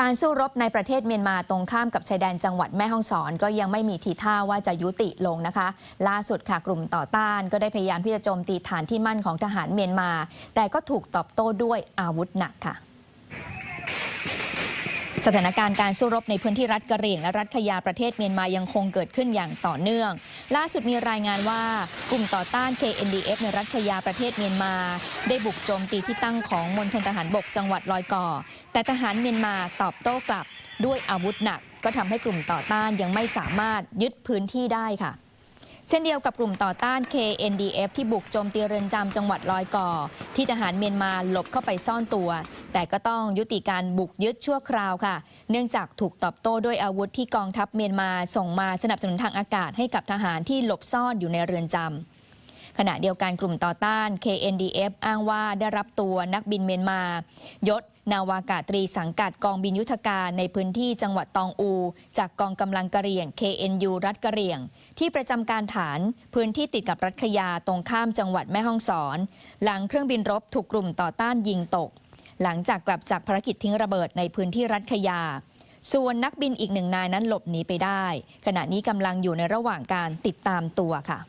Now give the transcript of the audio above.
การสู้รบในประเทศเมียนมาตรงข้ามกับชายแดนจังหวัดแม่ฮ่องสอน ก็ยังไม่มีทีท่าว่าจะยุติลงนะคะ ล่าสุดค่ะกลุ่มต่อต้านก็ได้พยายามที่จะโจมตีฐานที่มั่นของทหารเมียนมา แต่ก็ถูกตอบโต้ด้วยอาวุธหนักค่ะ สถานการณ์การสู้รบในพื้นที่รัฐกะเหรี่ยงและรัฐขยาประเทศเมียนมายังคงเกิดขึ้นอย่างต่อเนื่อง ล่าสุดมีรายงานว่ากลุ่มต่อต้าน KNDF ในรัฐขยาประเทศเมียนมา ได้บุกโจมตีที่ตั้งของมณฑลทหารบกจังหวัดลอยก่อ แต่ทหารเมียนมาตอบโต้กลับด้วยอาวุธหนัก ก็ทำให้กลุ่มต่อต้านยังไม่สามารถยึดพื้นที่ได้ค่ะ เช่นเดียวกับกลุ่มต่อต้าน KNDF ที่บุกโจมตีเรือนจำจังหวัดลอยก่อ ที่ทหารเมียนมาหลบเข้าไปซ่อนตัว แต่ก็ต้องยุติการบุกยึดชั่วคราวค่ะ เนื่องจากถูกตอบโต้ด้วยอาวุธที่กองทัพเมียนมาส่งมาสนับสนุนทางอากาศให้กับทหารที่หลบซ่อนอยู่ในเรือนจำ ขณะเดียวกันกลุ่มต่อต้าน KNDF อ้างว่าได้รับตัวนักบินเมียนมายศนาวากาตรีสังกัดกองบินยุทธการในพื้นที่จังหวัดตองอู จากกองกำลังกะเหรี่ยง KNU รัฐกะเหรี่ยง ที่ประจำการฐานพื้นที่ติดกับรัฐขยาตรงข้ามจังหวัดแม่ฮ่องสอน หลังเครื่องบินรบถูกกลุ่มต่อต้านยิงตก หลังจากกลับจากภารกิจทิ้งระเบิดในพื้นที่รัฐขยา ส่วนนักบินอีกหนึ่งนายนั้นหลบหนีไปได้ ขณะนี้กำลังอยู่ในระหว่างการติดตามตัวค่ะ